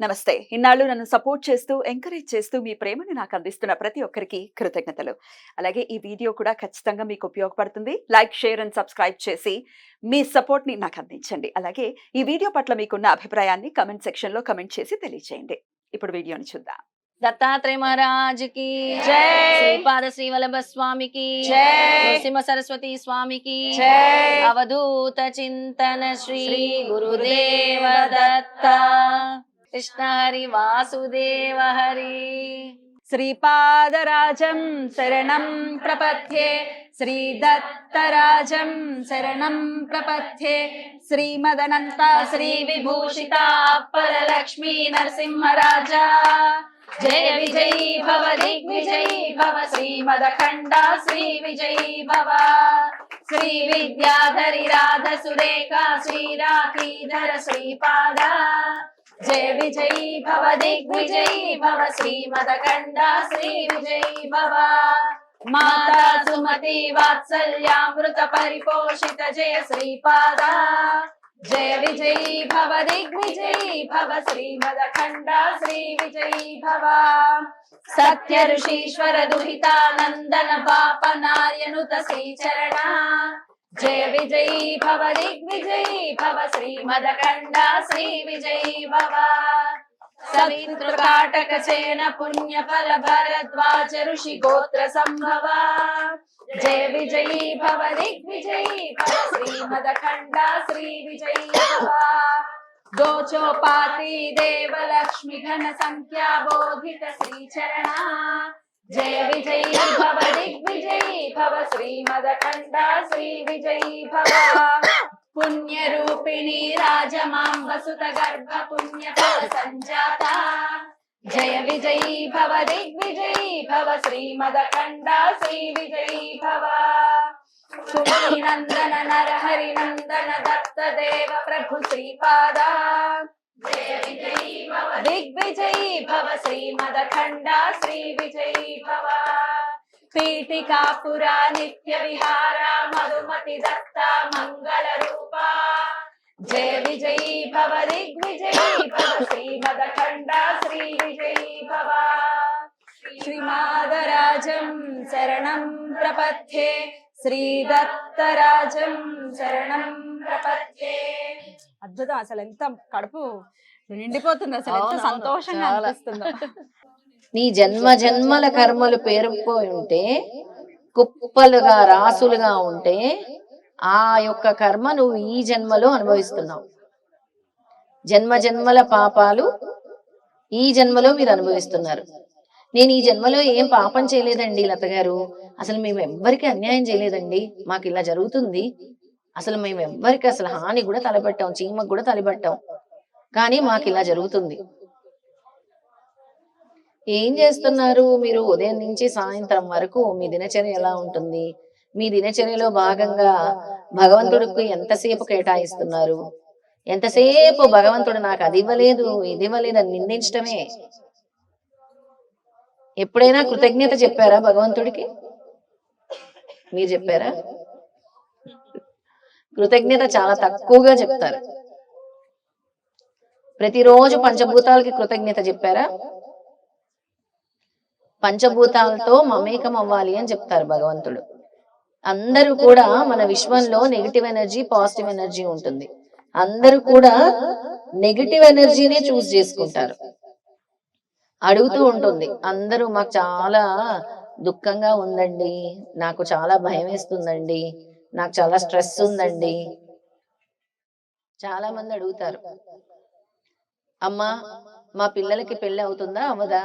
నమస్తే. ఇన్నాళ్ళు నన్ను సపోర్ట్ చేస్తూ ఎంకరేజ్ చేస్తూ మీ ప్రేమని నాకు అందిస్తున్న ప్రతి ఒక్కరికి కృతజ్ఞతలు. అలాగే ఈ వీడియో కూడా ఖచ్చితంగా మీకు ఉపయోగపడుతుంది. లైక్ షేర్ అండ్ సబ్స్క్రైబ్ చేసి మీ సపోర్ట్ని నాకు అందించండి. అలాగే ఈ వీడియో పట్ల మీకున్న అభిప్రాయాన్ని కమెంట్ సెక్షన్లో కమెంట్ చేసి తెలియజేయండి ఇప్పుడు వీడియోని చూద్దాం. దత్తాత్రేయ మహారాజ్కి జై. శ్రీపాద శ్రీవల్లభ స్వామికి జై. నృసింహ సరస్వతి స్వామికి జై. అవధూత చింతన శ్రీ గురుదేవ దత్త. కృష్ణ హరి వాసుదేవ హరి శ్రీపాదరాజం శరణం ప్రపథ్యే శ్రీదత్తరాజం శరణం ప్రపథ్యే శ్రీమదనంత శ్రీ విభూషిత పరలక్ష్మీ నరసింహరాజా. జయ విజయీ భవ దిగ్విజయీ భవ శ్రీమదఖండ శ్రీ విజయీ భవ. శ్రీ విద్యాధరి రాధ సురేఖ శ్రీరాఖీధర శ్రీపాద. జయ విజయీ భవ దిగ్విజయీ భవ శ్రీమదఖండ శ్రీ విజయీ భవ. మాతా సుమతి వాత్సల్యామృత పరిపోషిత జయ శ్రీపాద. జయ విజయీ భవ దిగ్విజయీ భవ శ్రీమదఖండ శ్రీ విజయీ భవ. సత్య ఋషీశ్వర దుహితానందన పాప నార్యనుత శ్రీచరణ. జయ విజయీ భవ దిగ్విజయీ భవ శ్రీమదఖండ శ్రీ విజయీ భవ సవితృకాటక సేన పుణ్య ఫల భరద్వాజ ఋషి గోత్ర సంభవ జయ విజయీ భవ దిగ్విజయీ భవ శ్రీమదఖండ శ్రీ విజయీ భవ గోచోపాతి దేవలక్ష్మి ఘన సంఖ్యా బోధిత శ్రీచరణ జయ విజయీ భవ దిగ్విజయీ భవ శ్రీమదఖండ శ్రీ విజయీ భవ పుణ్యరూపిణి రాజమాంబ సుత గర్భ పుణ్య ఫల సంజాత జయ విజయీ భవ దిగ్విజయీ మధుమతి దత్త మంగళ రూప. జయ విజయీ భవ దిగ్విజయీ భవ శ్రీమదఖండ శ్రీ విజయీ భవ. శ్రీమాదరాజం శరణం ప్రపథ్యే శ్రీదత్తరాజం శరణం ప్రపథ్యే అద్భుతం అసలు ఎంత కడుపు నిండిపోతుంది అసలు ఎంత సంతోషంగా. అనిపిస్తుందో. నీ జన్మ జన్మల కర్మలు పేరుకుపోయి ఉంటే కుప్పలుగా రాసులుగా ఉంటే ఆ యొక్క కర్మ నువ్వు ఈ జన్మలో అనుభవిస్తున్నావు. జన్మ జన్మల పాపాలు ఈ జన్మలో మీరు అనుభవిస్తున్నారు. నేను ఈ జన్మలో ఏం పాపం చేయలేదండి లత గారు. అసలు మేము ఎవ్వరికి అన్యాయం చేయలేదండి. మాకు ఇలా జరుగుతుంది. అసలు మేము ఎవ్వరికి అసలు హాని కూడా తలపెట్టాం చీమకు కూడా తలపెట్టాం. కానీ మాకు ఇలా జరుగుతుంది. ఏం చేస్తున్నారు? మీరు ఉదయం నుంచి సాయంత్రం వరకు మీ దినచర్య ఎలా ఉంటుంది? మీ దినచర్యలో భాగంగా భగవంతుడికి ఎంతసేపు కేటాయిస్తున్నారు? ఎంతసేపు భగవంతుడు నాకు అది ఇవ్వలేదు ఇది ఇవ్వలేదు అని నిందించడమే ఎప్పుడైనా కృతజ్ఞత చెప్పారా భగవంతుడికి? మీరు చెప్పారా? కృతజ్ఞత చాలా తక్కువగా చెప్తారు. ప్రతిరోజు పంచభూతాలకి కృతజ్ఞత చెప్పారా? పంచభూతాలతో మమేకం అవ్వాలి అని చెప్తారు భగవంతుడు. అందరూ కూడా మన విశ్వంలో నెగిటివ్ ఎనర్జీ పాజిటివ్ ఎనర్జీ ఉంటుంది. అందరూ కూడా నెగిటివ్ ఎనర్జీనే చూస్ చేసుకుంటారు. అడుగుతూ ఉంటుంది అందరూ మాకు చాలా దుఃఖంగా ఉందండి నాకు చాలా భయం వేస్తుందండి నాకు చాలా స్ట్రెస్ ఉందండి. చాలా మంది అడుగుతారు అమ్మా మా పిల్లలకి పెళ్ళి అవుతుందా అవ్వదా?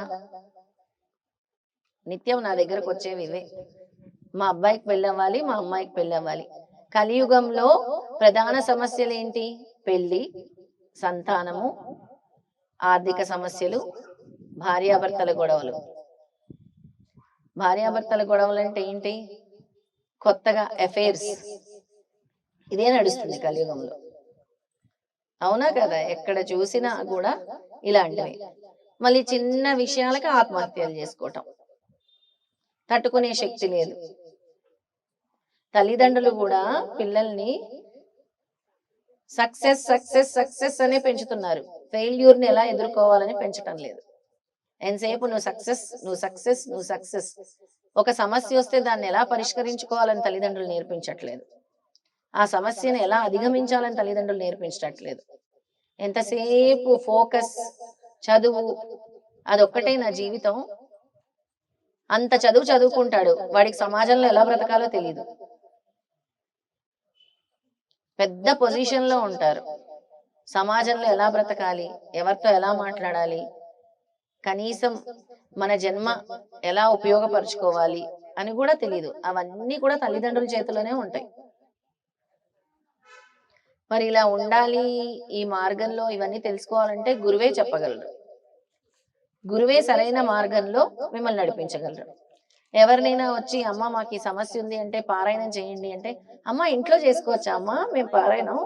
నిత్యం నా దగ్గరకు వచ్చేవి ఇవే. మా అబ్బాయికి పెళ్ళవ్వాలి మా అమ్మాయికి పెళ్ళవ్వాలి. కలియుగంలో ప్రధాన సమస్యలు ఏంటి? పెళ్ళి సంతానము ఆర్థిక సమస్యలు భార్యాభర్తల గొడవలు. భార్యాభర్తల గొడవలు అంటే ఏంటి? కొత్తగా అఫైర్స్ ఇదే నడుస్తుంది కలియుగంలో. అవునా కదా? ఎక్కడ చూసినా కూడా ఇలాంటివి. మళ్ళీ చిన్న విషయాలకి ఆత్మహత్యలు చేసుకోవటం. తట్టుకునే శక్తి లేదు. తల్లిదండ్రులు కూడా పిల్లల్ని సక్సెస్ సక్సెస్ సక్సెస్ అనే పెంచుతున్నారు. ఫెయిల్యూర్ని ఎలా ఎదుర్కోవాలని పెంచటం లేదు. ఎంతసేపు నువ్వు సక్సెస్ నువ్వు సక్సెస్ నువ్వు సక్సెస్. ఒక సమస్య వస్తే దాన్ని ఎలా పరిష్కరించుకోవాలని తల్లిదండ్రులు నేర్పించట్లేదు. ఆ సమస్యను ఎలా అధిగమించాలని తల్లిదండ్రులు నేర్పించట్లేదు. ఎంతసేపు ఫోకస్ చదువు అదొక్కటే నా జీవితం. అంత చదువు చదువుకుంటాడు. వాడికి సమాజంలో ఎలా బ్రతకాలో తెలియదు పెద్ద పొజిషన్లో ఉంటారు. సమాజంలో ఎలా బ్రతకాలి? ఎవరితో ఎలా మాట్లాడాలి? కనీసం మన జన్మ ఎలా ఉపయోగపరుచుకోవాలి అని కూడా తెలియదు అవన్నీ కూడా తల్లిదండ్రుల చేతిలోనే ఉంటాయి. మరి ఇలా ఉండాలి ఈ మార్గంలో ఇవన్నీ తెలుసుకోవాలంటే గురువే చెప్పగలరు గురువే సరైన మార్గంలో మిమ్మల్ని నడిపించగలరు. ఎవరినైనా వచ్చి అమ్మ మాకు ఈ సమస్య ఉంది అంటే పారాయణం చేయండి అంటే అమ్మ ఇంట్లో చేసుకోవచ్చా? అమ్మ మేము పారాయణం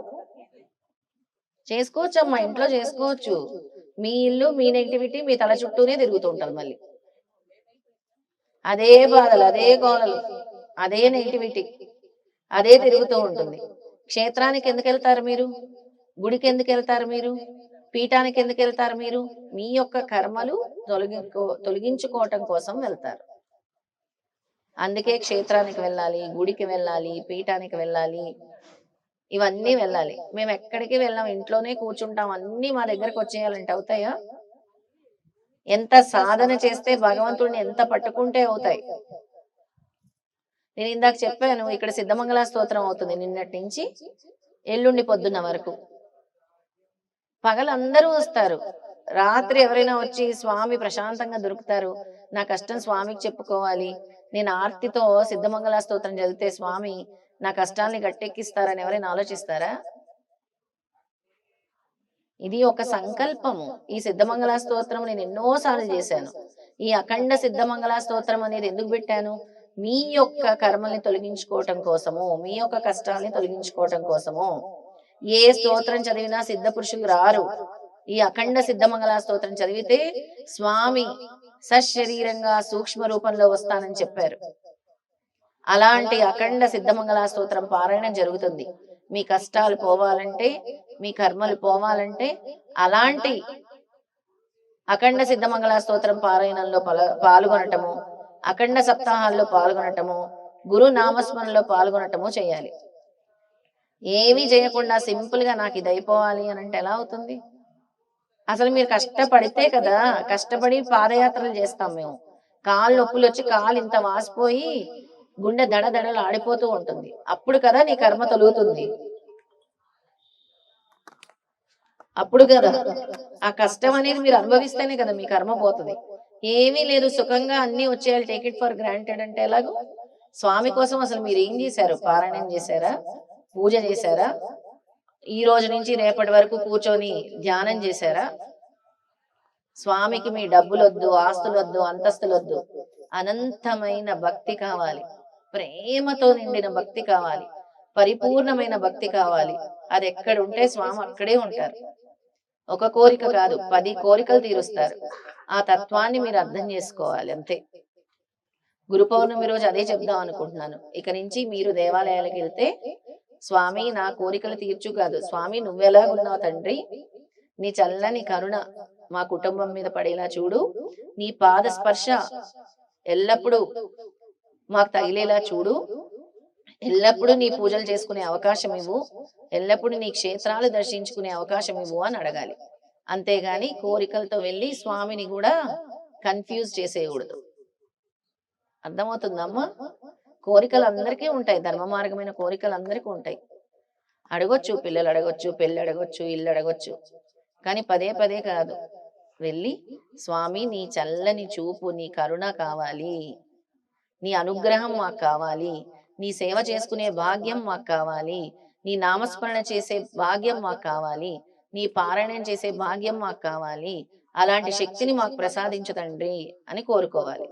చేసుకోవచ్చు అమ్మా ఇంట్లో చేసుకోవచ్చు. మీ ఇల్లు మీ నెగిటివిటీ మీ తల చుట్టూనే తిరుగుతూ ఉంటుంది మళ్ళీ. అదే బాధలు అదే గోలలు అదే నెగిటివిటీ అదే తిరుగుతూ ఉంటుంది. క్షేత్రానికి ఎందుకు వెళ్తారు మీరు? గుడికి ఎందుకు వెళ్తారు మీరు? పీఠానికి ఎందుకు వెళ్తారు మీరు? మీ యొక్క కర్మలు తొలగించుకో తొలగించుకోవటం కోసం వెళ్తారు. అందుకే క్షేత్రానికి వెళ్ళాలి గుడికి వెళ్ళాలి పీఠానికి వెళ్ళాలి ఇవన్నీ వెళ్ళాలి. మేము ఎక్కడికి వెళ్ళాం? ఇంట్లోనే కూర్చుంటాం. అన్ని మా దగ్గరకు వచ్చేయాలంటే అవుతాయా? ఎంత సాధన చేస్తే భగవంతుడిని ఎంత పట్టుకుంటే అవుతాయి? నేను ఇందాక చెప్పాను ఇక్కడ సిద్ధమంగళ స్తోత్రం అవుతుంది. నిన్నటి నుంచి ఎల్లుండి పొద్దున్న వరకు. పగలందరూ వస్తారు. రాత్రి ఎవరైనా వచ్చి స్వామి ప్రశాంతంగా దొరుకుతారు. నా కష్టం స్వామికి చెప్పుకోవాలి. నేను ఆర్తితో సిద్ధమంగళ స్తోత్రం చదివితే స్వామి నా కష్టాల్ని గట్టెక్కిస్తారని ఎవరైనా ఆలోచిస్తారా? ఇది ఒక సంకల్పము. ఈ సిద్ధమంగళ స్తోత్రం నేను ఎన్నోసార్లు చేశాను. ఈ అఖండ సిద్ధమంగళ స్తోత్రం అనేది ఎందుకు పెట్టాను? మీ యొక్క కర్మల్ని తొలగించుకోవటం కోసము మీ యొక్క కష్టాన్ని తొలగించుకోవటం కోసము. ఏ స్తోత్రం చదివినా సిద్ధ పురుషులు రారు. ఈ అఖండ సిద్ధమంగళ స్తోత్రం చదివితే స్వామి సశరీరంగా సూక్ష్మ రూపంలో వస్తానని చెప్పారు. అలాంటి అఖండ సిద్ధమంగళ స్తోత్రం పారాయణం జరుగుతుంది. మీ కష్టాలు పోవాలంటే మీ కర్మలు పోవాలంటే అలాంటి అఖండ సిద్ధమంగళ స్తోత్రం పారాయణంలో పాల్గొనటము అఖండ సప్తాహాల్లో పాల్గొనటము గురు నామస్మరణలో పాల్గొనటము చేయాలి. ఏమీ చేయకుండా సింపుల్గా నాకు ఇది అయిపోవాలి అని అంటే ఎలా అవుతుంది? అసలు మీరు కష్టపడితే కదా కష్టపడి పాదయాత్రలు చేస్తాం మేము. కాళ్ళు నొప్పులు వచ్చి కాలు ఇంత వాసిపోయి గుండె దడ దడలు ఆడిపోతూ ఉంటుంది. అప్పుడు కదా నీ కర్మ తొలుగుతుంది. అప్పుడు కదా ఆ కష్టం అనేది మీరు అనుభవిస్తేనే కదా మీ కర్మ పోతుంది. ఏమీ లేదు సుఖంగా అన్ని వచ్చేయాలి టేక్ ఇట్ ఫర్ గ్రాంటెడ్ అంటే ఎలాగో? స్వామి కోసం అసలు మీరు ఏం చేశారు? పారాయణం చేశారా? పూజ చేశారా? ఈ రోజు నుంచి రేపటి వరకు కూర్చొని ధ్యానం చేశారా? స్వామికి మీ డబ్బులొద్దు ఆస్తులొద్దు అంతస్తులొద్దు. వద్దు వద్దు అనంతమైన భక్తి కావాలి. ప్రేమతో నిండిన భక్తి కావాలి. పరిపూర్ణమైన భక్తి కావాలి. అది ఎక్కడ ఉంటే స్వామి అక్కడే ఉంటారు. ఒక కోరిక కాదు పది కోరికలు తీరుస్తారు. ఆ తత్వాన్ని మీరు అర్థం చేసుకోవాలి అంతే. గురు పౌర్ణమి రోజు అదే చెప్దాం అనుకుంటున్నాను. ఇక నుంచి మీరు దేవాలయాలకు వెళ్తే స్వామి నా కోరికలు తీర్చు కాదు స్వామి నువ్వెలాగున్నావు తండ్రి నీ చల్లని కరుణ మా కుటుంబం మీద పడేలా చూడు. నీ పాద స్పర్శ ఎల్లప్పుడూ మాకు తగిలేలా చూడు. ఎల్లప్పుడూ నీ పూజలు చేసుకునే అవకాశం ఇవ్వు. ఎల్లప్పుడూ నీ క్షేత్రాలు దర్శించుకునే అవకాశం ఇవ్వు అని అడగాలి. అంతేగాని కోరికలతో వెళ్ళి స్వామిని కూడా కన్ఫ్యూజ్ చేసేయకూడదు. అర్థమవుతుందమ్మా కోరికలు అందరికీ ఉంటాయి. ధర్మ మార్గమైన కోరికలు అందరికీ ఉంటాయి. అడగొచ్చు పిల్లలు అడగొచ్చు పెళ్ళి అడగొచ్చు ఇల్లు అడగొచ్చు కానీ పదే పదే కాదు. వెళ్ళి స్వామి నీ చల్లని చూపు నీ కరుణ కావాలి. నీ అనుగ్రహం మాకు కావాలి. నీ సేవ చేసుకునే భాగ్యం మాకు కావాలి. నీ నామస్మరణ చేసే భాగ్యం మాకు కావాలి. నీ పారాయణం చేసే భాగ్యం మాకు కావాలి. అలాంటి శక్తిని మాకు ప్రసాదించు తండ్రి అని కోరుకోవాలి.